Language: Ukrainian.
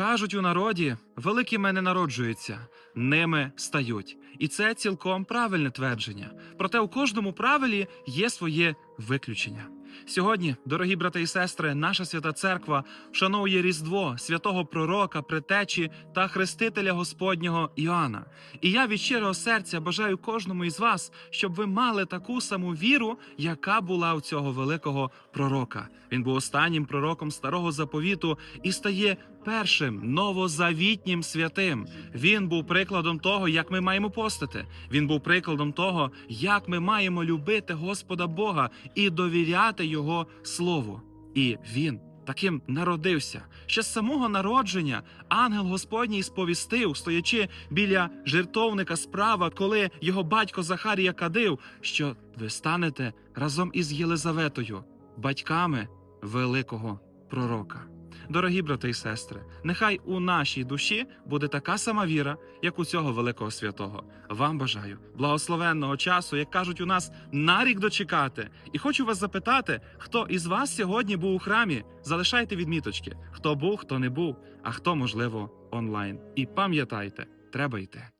Кажуть у народі, великими не народжуються, ними стають. І це цілком правильне твердження. Проте у кожному правилі є своє виключення. Сьогодні, дорогі брати і сестри, наша свята церква вшановує Різдво святого пророка, притечі та хрестителя Господнього Іоанна. І я від щирого серця бажаю кожному із вас, щоб ви мали таку саму віру, яка була у цього великого пророка. Він був останнім пророком старого заповіту і стає першим новозавітнім святим. Він був прикладом того, як ми маємо постити. Він був прикладом того, як ми маємо любити Господа Бога і довіряти Його Слову. І він таким народився. Ще з самого народження ангел Господній сповістив, стоячи біля жертовника справа, коли його батько Захарія кадив, що ви станете разом із Єлизаветою, батьками великого пророка. Дорогі брати і сестри, нехай у нашій душі буде така сама віра, як у цього великого святого. Вам бажаю благословенного часу, як кажуть у нас, на рік дочекати. І хочу вас запитати, хто із вас сьогодні був у храмі? Залишайте відміточки, хто був, хто не був, а хто, можливо, онлайн. І пам'ятайте, треба йти.